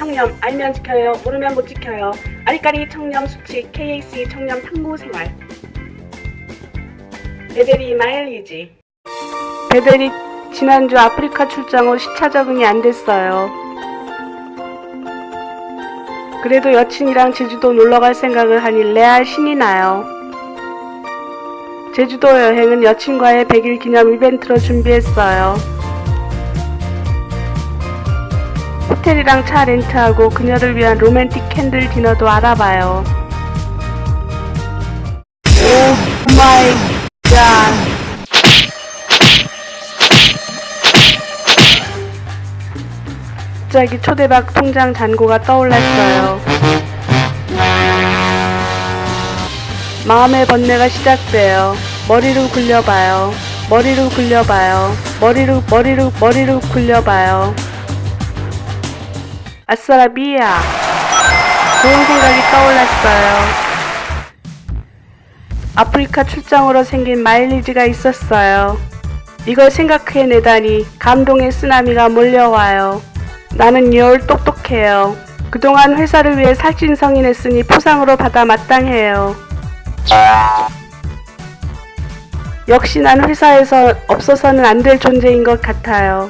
청렴 알면 지켜요 모르면 못 지켜요 아리까리 청렴 수칙 KAC 청렴 탐구 생활 베데리 마일리지 베데리 지난주 아프리카 출장 후 시차 적응이 안 됐어요. 그래도 여친이랑 제주도 놀러 갈 생각을 하니 레알 신이 나요. 제주도 여행은 여친과의 100일 기념 이벤트로 준비했어요. 호텔이랑 차 렌트하고 그녀를 위한 로맨틱 캔들 디너도 알아봐요. 오 마이 갓. 갑자기 초대박 통장 잔고가 떠올랐어요. 마음의 번뇌가 시작돼요. 머리를 굴려봐요. 머리를 굴려봐요. 머리를 머리를 머리를 굴려봐요. 아싸라 비야. 좋은 생각이 떠올랐어요. 아프리카 출장으로 생긴 마일리지가 있었어요. 이걸 생각해내다니 감동의 쓰나미가 몰려와요. 나는 열 똑똑해요. 그동안 회사를 위해 살찐성인했으니 포상으로 받아 마땅해요. 역시 난 회사에서 없어서는 안 될 존재인 것 같아요.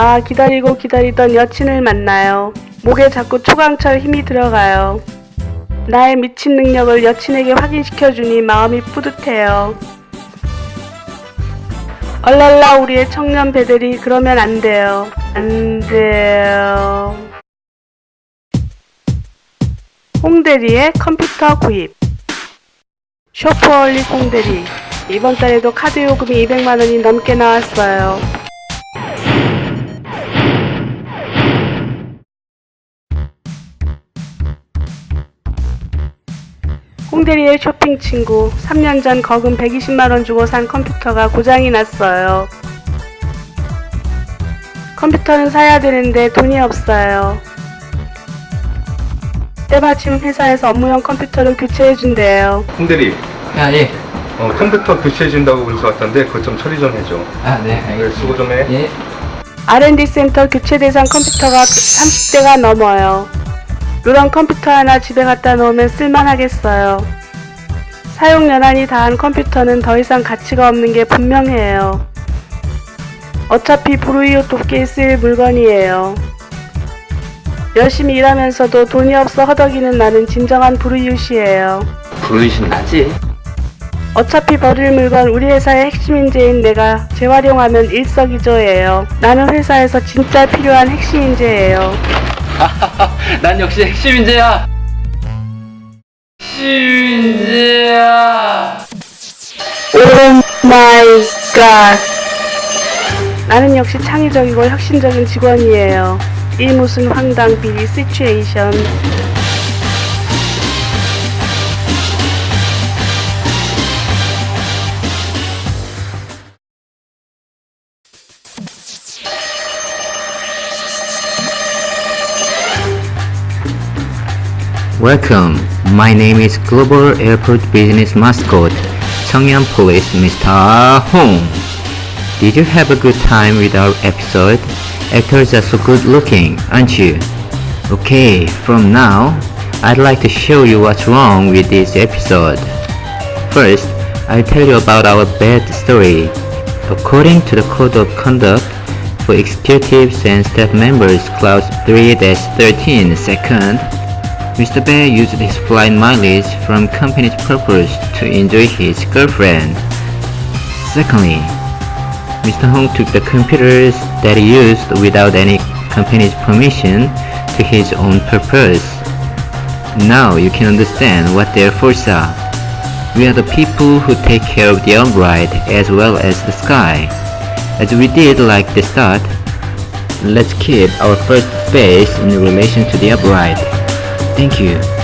아, 기다리고 기다리던 여친을 만나요. 목에 자꾸 초강철 힘이 들어가요. 나의 미친 능력을 여친에게 확인시켜주니 마음이 뿌듯해요. 얼랄라 우리의 청년 배들이 그러면 안 돼요. 안 돼요. 홍대리의 컴퓨터 구입. 쇼프얼리 홍대리. 이번 달에도 카드 요금이 200만 원이 넘게 나왔어요. 홍대리의 쇼핑 친구 3년 전 거금 120만 원 주고 산 컴퓨터가 고장이 났어요. 컴퓨터는 사야 되는데 돈이 없어요. 때마침 회사에서 업무용 컴퓨터를 교체해 준대요. 홍대리 아, 예. 어, 컴퓨터 교체해준다고 그래서 왔던데 그것 좀 처리 좀 해줘 아, 네. 그래 알겠습니다. 수고 좀 해 예. R&D 센터 교체 대상 컴퓨터가 30대가 넘어요. 이런 컴퓨터 하나 집에 갖다 놓으면 쓸만하겠어요. 사용 연한이 다한 컴퓨터는 더 이상 가치가 없는 게 분명해요. 어차피 불우이웃 돕기에 쓰일 물건이에요. 열심히 일하면서도 돈이 없어 허덕이는 나는 진정한 불우이웃이에요. 부르신 나지? 어차피 버릴 물건 우리 회사의 핵심 인재인 내가 재활용하면 일석이조예요. 나는 회사에서 진짜 필요한 핵심 인재예요. 난 역시 핵심 인재야. 핵심인재야. 오 마이 갓. 나는 역시 창의적이고 혁신적인 직원이에요. 이 무슨 황당 비리 시츄에이션. Welcome. My name is Global Airport Business Mascot, Cheongyeon Police Mr. Hong. Did you have a good time with our episode? Actors are so good looking, aren't you? Okay, from now, I'd like to show you what's wrong with this episode. First, I'll tell you about our bad story. According to the Code of Conduct for Executives and Staff Members, Clause 3-13, second, Mr. Bear used his flight mileage from company's purpose to enjoy his girlfriend. Secondly, Mr. Hong took the computers that he used without any company's permission to his own purpose. Now you can understand what their faults are. We are the people who take care of the upright as well as the sky. As we did like the start, let's keep our first face in relation to the upright. Thank you.